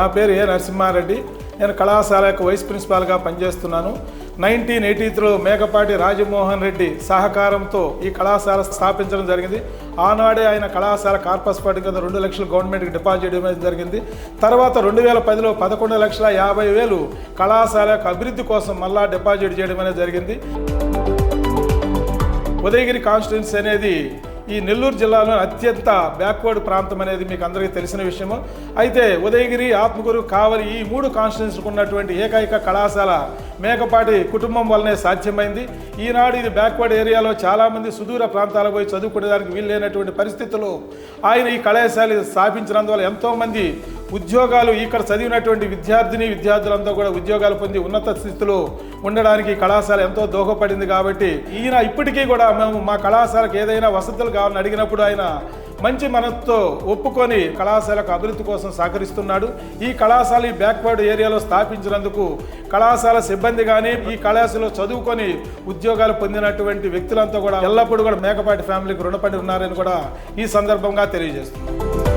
నా పేరు ఏ నరసింహారెడ్డి. నేను కళాశాల యొక్క వైస్ ప్రిన్సిపాల్గా పనిచేస్తున్నాను. నైన్టీన్ ఎయిటీ త్రీలో మేకపాటి రాజమోహన్ రెడ్డి సహకారంతో ఈ కళాశాల స్థాపించడం జరిగింది. ఆనాడే ఆయన కళాశాల కార్పస్ ఫండ్ కింద రెండు లక్షలు గవర్నమెంట్కి డిపాజిట్ ఇవ్వడం జరిగింది. తర్వాత రెండు వేల పదిలో పదకొండు లక్షల యాభై వేలు కళాశాల యొక్క అభివృద్ధి కోసం మళ్ళా డిపాజిట్ చేయడం అనేది జరిగింది. ఉదయగిరి కాన్స్టిట్యున్సీ అనేది ఈ నెల్లూరు జిల్లాలో అత్యంత బ్యాక్వర్డ్ ప్రాంతం అనేది మీకు అందరికీ తెలిసిన విషయము. అయితే ఉదయగిరి ఆత్మకూరు కావలి ఈ మూడు కాన్స్టిట్యున్సీలకు ఉన్నటువంటి ఏకైక కళాశాల మేకపాటి కుటుంబం వల్లనే సాధ్యమైంది. ఈనాడు ఇది బ్యాక్వర్డ్ ఏరియాలో చాలామంది సుదూర ప్రాంతాలకు పోయి చదువుకునేదానికి వీలు లేనటువంటి పరిస్థితుల్లో ఆయన ఈ కళాశాల స్థాపించినందువల్ల ఎంతోమంది ఉద్యోగాలు ఇక్కడ చదివినటువంటి విద్యార్థిని విద్యార్థులంతా కూడా ఉద్యోగాలు పొంది ఉన్నత స్థితిలో ఉండడానికి కళాశాల ఎంతో దోహపడింది కాబట్టి ఈయన ఇప్పటికీ కూడా మేము మా కళాశాలకు ఏదైనా వసతులు కావాలని అడిగినప్పుడు ఆయన మంచి మనసుతో ఒప్పుకొని కళాశాలకు అభివృద్ధి కోసం సహకరిస్తున్నాడు. ఈ కళాశాల ఈ బ్యాక్వర్డ్ ఏరియాలో స్థాపించినందుకు కళాశాల సిబ్బంది కానీ ఈ కళాశాలలో చదువుకొని ఉద్యోగాలు పొందినటువంటి వ్యక్తులంతా కూడా ఎల్లప్పుడూ కూడా మేకపాటి ఫ్యామిలీకి రుణపడి ఉన్నారని కూడా ఈ సందర్భంగా తెలియజేస్తున్నాను